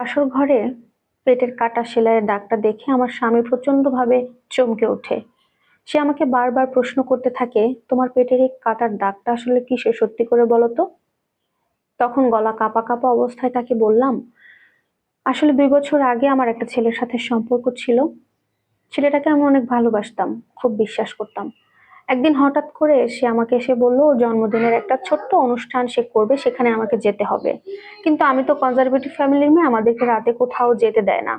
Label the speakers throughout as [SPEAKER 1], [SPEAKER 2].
[SPEAKER 1] আসর ঘরে পেটের কাটা সেলাইয়ের দাগটা দেখে আমার স্বামী প্রচন্ডভাবে চমকে ওঠে। সে আমাকে বারবার প্রশ্ন করতে থাকে, তোমার পেটের এই কাটার দাগটা আসলে কি সে সত্যি করে বলো তো? তখন গলা কাপা কাপা অবস্থায় তাকে বললাম, আসলে দুই বছর আগে আমার একটা ছেলের সাথে সম্পর্ক ছিল। ছেলেটাকে আমি অনেক ভালোবাসতাম, খুব বিশ্বাস করতাম। একদিন হঠাৎ করে সে আমাকে এসে বলল, ওর জন্মদিনের একটা ছোট্ট অনুষ্ঠান সে করবে, সেখানে আমাকে যেতে হবে। কিন্তু আমি তো কনজারভেটিভ ফ্যামিলির মেয়ে, আমাদেরকে রাতে কোথাও যেতে দেয় না।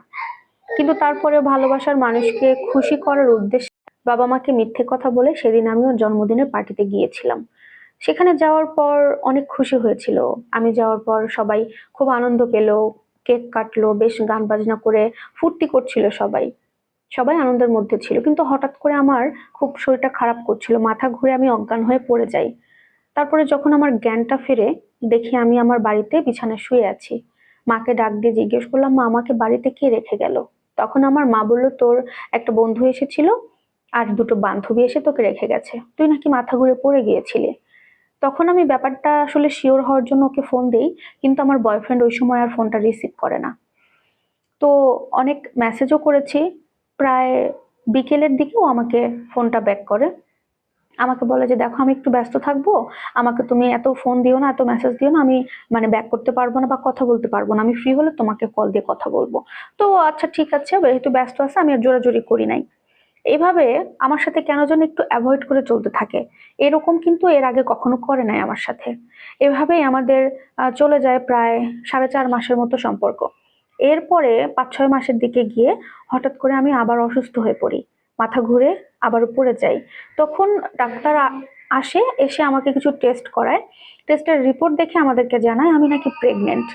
[SPEAKER 1] কিন্তু তারপরে ভালোবাসার মানুষকে খুশি করার উদ্দেশ্যে বাবা মাকে মিথ্যে কথা বলে সেদিন আমি ওর জন্মদিনের পার্টিতে গিয়েছিলাম। সেখানে যাওয়ার পর অনেক খুশি হয়েছিল। আমি যাওয়ার পর সবাই খুব আনন্দ পেল, কেক কাটলো, বেশ গান বাজনা করে ফুর্তি করছিল সবাই। সবাই আনন্দের মধ্যে ছিল। কিন্তু হঠাৎ করে আমার খুব শরীরটা খারাপ করছিল, মাথা ঘুরে আমি অজ্ঞান হয়ে পড়ে যাই। তারপরে যখন আমার জ্ঞানটা ফিরে, দেখি আমি আমার বাড়িতে বিছানায় শুয়ে আছি। মাকে ডাক দিয়ে জিজ্ঞেস করলাম, মা, আমাকে বাড়িতে কে রেখে গেল? তখন আমার মা বলল, তোর একটা বন্ধু এসেছিল, আর দুটো বান্ধবী এসে তোকে রেখে গেছে। তুই নাকি মাথা ঘুরে পড়ে গিয়েছিলি? তখন আমি ব্যাপারটা আসলে শিওর হওয়ার জন্য ওকে ফোন দিই, কিন্তু আমার বয়ফ্রেন্ড ওই সময় আর ফোনটা রিসিভ করে না। তো অনেক মেসেজও করেছি প্রায় বিকেলের দিকেও আমাকে ফোনটা ব্যাক করে। আমাকে বলে যে, দেখো, আমি একটু ব্যস্ত থাকব। আমাকে তুমি এত ফোন দিও না, এত মেসেজ দিও না, আমি মানে ব্যাক করতে পারব না বা কথা বলতে পারব না। আমি ফ্রি হলে তোমাকে কল দিয়ে কথা বলব। তো আচ্ছা ঠিক আছে, যেহেতু ব্যস্ত আছে, আমি আর জোরাজোরি করি নাই। এভাবে আমার সাথে কেন যেন একটু অ্যাভয়েড করে চলতে থাকে। এরকম কিন্তু এর আগে কখনো করে নাই আমার সাথে। এভাবেই আমাদের চলে যায় প্রায় সাড়ে চার মাসের মতো সম্পর্ক। এরপরে পাঁচ, ছয় মাসের দিকে গিয়ে হঠাৎ করে আমি আবার অসুস্থ হয়ে পড়ি। মাথা ঘুরে আবার পড়ে যাই। তখন ডাক্তার আসে, এসে আমাকে কিছু টেস্ট করায়। টেস্টের রিপোর্ট দেখে আমাদেরকে জানায়, আমি নাকি প্রেগনেন্ট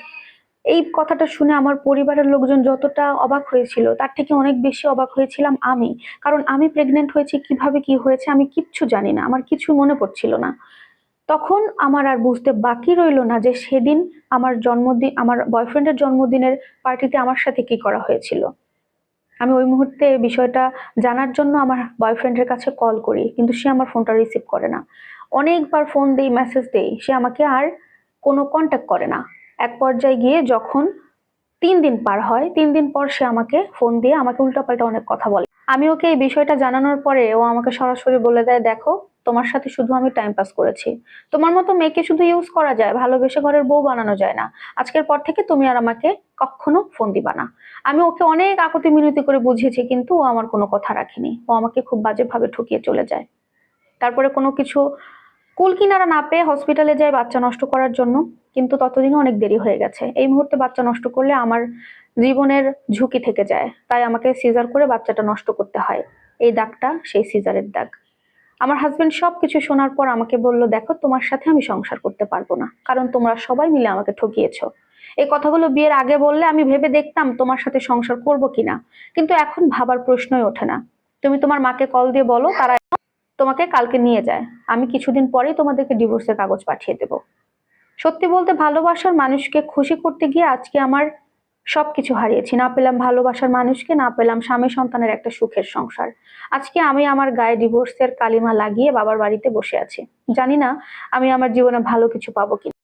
[SPEAKER 1] এই কথাটা শুনে আমার পরিবারের লোকজন যতটা অবাক হয়েছিল, তার থেকে অনেক বেশি অবাক হয়েছিলাম আমি। কারণ আমি প্রেগনেন্ট হয়েছি, কীভাবে কি হয়েছে আমি কিচ্ছু জানি না। আমার কিছু মনে পড়ছিল না। তখন আমার আর বুঝতে বাকি রইল না যে সেদিন আমার জন্মদিন, আমার বয়ফ্রেন্ডের জন্মদিনের পার্টিতে আমার সাথে কি করা হয়েছিল। আমি ওই মুহূর্তে বিষয়টা জানার জন্য আমার বয়ফ্রেন্ডের কাছে কল করি, কিন্তু সে আমার ফোনটা রিসিভ করে না। অনেকবার ফোন দেই মেসেজ দেই, সে আমাকে আর কোনো কন্ট্যাক্ট করে না। এক পর্যায়ে গিয়ে যখন তিন দিন পার হয়, তিন দিন পর সে আমাকে ফোন দিয়ে আমাকে উল্টাপাল্টা অনেক কথা বলে। আমি ওকে এই বিষয়টা জানানোর পরে ও আমাকে সরাসরি বলে দেয়, দেখো তোমার সাথে শুধু আমি টাইম পাস করেছি। তোমার মতো মেয়েকে শুধু ইউজ করা যায়, ভালোবেসে ঘরের বউ বানানো যায় না। আজকের পর থেকে তুমি আর আমাকে কখনো ফোন দিবা না। আমি ওকে অনেক আকতি মিনতি করে বুঝিয়েছি, কিন্তু ও আমার কোনো কথা রাখেনি। ও আমাকে খুব বাজেভাবে ঠকিয়ে চলে যায়। তারপরে কোনো কিছু কুল কিনারা না পেয়ে হসপিটালে যায় বাচ্চা নষ্ট করার জন্য, কিন্তু ততদিনে অনেক দেরি হয়ে গেছে। এই মুহূর্তে বাচ্চা নষ্ট করলে আমার জীবনের ঝুঁকি থেকে যায়। তাই আমাকে সিজার করে বাচ্চাটা নষ্ট করতে হয়। এই দাগটা সেই সিজারের দাগ। আমার হাজবেন্ড সব কিছু শোনার পর আমাকে বলল, দেখো, তোমার সাথে আমি সংসার করতে পারব না। কারণ তোমরা সবাই মিলে আমাকে ঠকিয়েছ। এই কথাগুলো বিয়ের আগে বললে আমি ভেবে দেখতাম তোমার সাথে সংসার করব কিনা। কিন্তু এখন ভাবার প্রশ্নই ওঠে না। তুমি তোমার মাকে কল দিয়ে বলো, তারা তোমাকে কালকে নিয়ে যায়। আমি কিছুদিন পরেই তোমাদেরকে ডিভোর্সের কাগজ পাঠিয়ে দেব। সত্যি বলতে ভালোবাসার মানুষকে খুশি করতে গিয়ে আজকে আমার সবকিছু হারিয়েছি। না পেলাম ভালোবাসার মানুষকে, না পেলাম স্বামী সন্তানের একটা সুখের সংসার। আজকে আমি আমার গায়ে ডিভোর্সের কালিমা লাগিয়ে বাবার বাড়িতে বসে আছি। জানি না আমি আমার জীবনে ভালো কিছু পাবো কিনা।